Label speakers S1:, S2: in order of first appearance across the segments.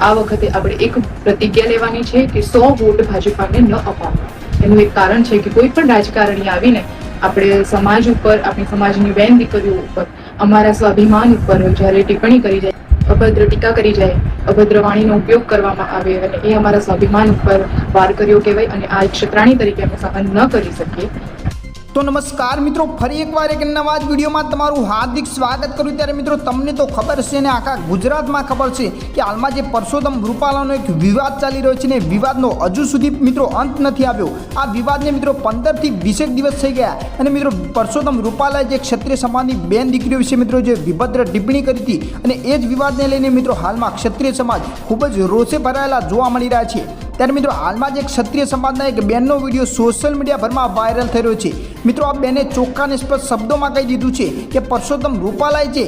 S1: આ વખતે આપણે એક પ્રતિજ્ઞા લેવાની છે કે સો વોટ ભાજપાને ન અપાવવા. એનું એક કારણ છે કે કોઈ પણ રાજકારણી આવીને આપણે સમાજ ઉપર, આપણી સમાજની બેન દીકરીઓ ઉપર, અમારા સ્વાભિમાન ઉપર જ્યારે ટિપ્પણી કરી જાય, અભદ્ર ટીકા કરી જાય, અભદ્ર વાણીનો ઉપયોગ કરવામાં આવે અને એ અમારા સ્વાભિમાન ઉપર વાર કર્યો કહેવાય અને આ એક ક્ષત્રાણી તરીકે અમે સહન ન કરી શકીએ
S2: તો નમસ્કાર મિત્રો, ફરી એકવાર એક નવા જ વિડીયોમાં તમારું હાર્દિક સ્વાગત કરું. ત્યારે મિત્રો, તમને તો ખબર છે ને, આખા ગુજરાતમાં ખબર છે કે હાલમાં જે પરસોત્તમ રૂપાલાનો એક વિવાદ ચાલી રહ્યો છે ને વિવાદનો હજુ સુધી મિત્રો અંત નથી આવ્યો. આ વિવાદને મિત્રો પંદરથી વીસેક દિવસ થઈ ગયા. અને મિત્રો, પરસોત્તમ રૂપાલાએ જે ક્ષત્રિય સમાજની બેન દીકરીઓ વિશે મિત્રો જે વિભદ્ર ટિપ્પણી કરી હતી, અને એ જ વિવાદને લઈને મિત્રો હાલમાં ક્ષત્રિય સમાજ ખૂબ જ રોષે ભરાયેલા જોવા મળી રહ્યા છે. ત્યારે મિત્રો, હાલમાં જ એક ક્ષત્રિય સમાજના એક બેનનો વીડિયો સોશિયલ મીડિયા ભરમાં વાયરલ થઈ રહ્યો છે. મિત્રો, આ બેને ચોખ્ખા નિષ્પક્ષ શબ્દોમાં કહી દીધું છે કે પરસોત્તમ રૂપાલાએ જે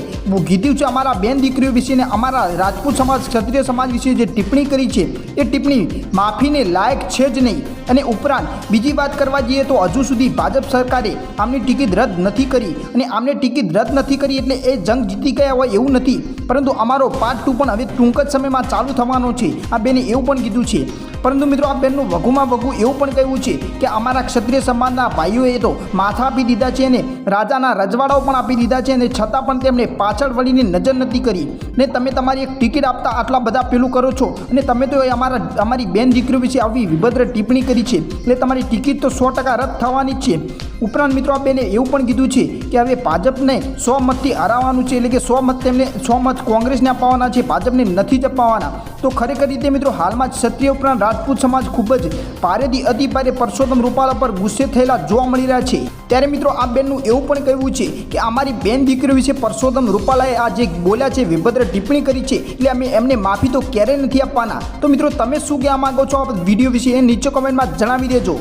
S2: કીધું છે અમારા બેન દીકરીઓ વિશે ને અમારા રાજપૂત સમાજ, ક્ષત્રિય સમાજ વિશે જે ટિપ્પણી કરી છે, એ ટિપ્પણી માફીને લાયક છે જ નહીં. અને ઉપરાંત બીજી વાત કરવા જઈએ તો હજુ સુધી ભાજપ સરકારે આમની ટિકિટ રદ નથી કરી અને આમને ટિકિટ રદ નથી કરી એટલે એ જંગ જીતી ગયા હોય એવું નથી. પરંતુ અમારો પાર્ટ ટુ પણ હવે ટૂંક જ સમયમાં ચાલુ થવાનો છે. આ બેને એવું પણ કીધું છે. પરંતુ મિત્રો આ બેનનું વઘુમાં વઘુ એવું પણ કહ્યું છે કે અમારા ક્ષત્રિય સમાજના ભાઈઓએ તો માથા આપી દીધા છે અને રાજાના રજવાડાઓ પણ આપી દીધા છે અને છતાં પણ તેમણે પાછળ વળીને નજર નથી કરી. ને તમે તમારી એક ટિકિટ આપતા આટલા બધા પેલું કરો છો. અને તમે તો અમારા, અમારી બેન દીકરીઓ વિશે આવી વિભદ્ર ટિપ્પણી કરી છે. એટલે તમારી ટિકિટ તો સો ટકા રદ થવાની જ છે. ઉપરાંત મિત્રો આ બેને એવું પણ કીધું છે કે હવે ભાજપને સો મતથી હરાવવાનું છે એટલે કે સો મત તેમને સો મત કોંગ્રેસને અપાવવાના છે, ભાજપને નથી જ અપાવવાના. તો ખરેખર રીતે મિત્રો હાલમાં જ ક્ષત્રિય ઉપરાંત રાજપૂત સમાજ ખૂબ જ ભારેથી અતિ ભારે પરસોત્તમ રૂપાલા પર ગુસ્સે થયેલા જોવા મળી રહ્યા છે. ત્યારે મિત્રો આ બેનનું એવું પણ કહેવું છે કે અમારી બેન દીકરીઓ વિશે પરસોત્તમ રૂપાલાએ આ જે બોલ્યા છે, વિભદ્ર ટિપ્પણી કરી છે, એટલે અમે એમને માફી તો ક્યારેય નથી આપવાના. તો મિત્રો તમે શું કહેવા માંગો છો? આ વીડિયો વિશે એ નીચે કોમેન્ટમાં જણાવી દેજો.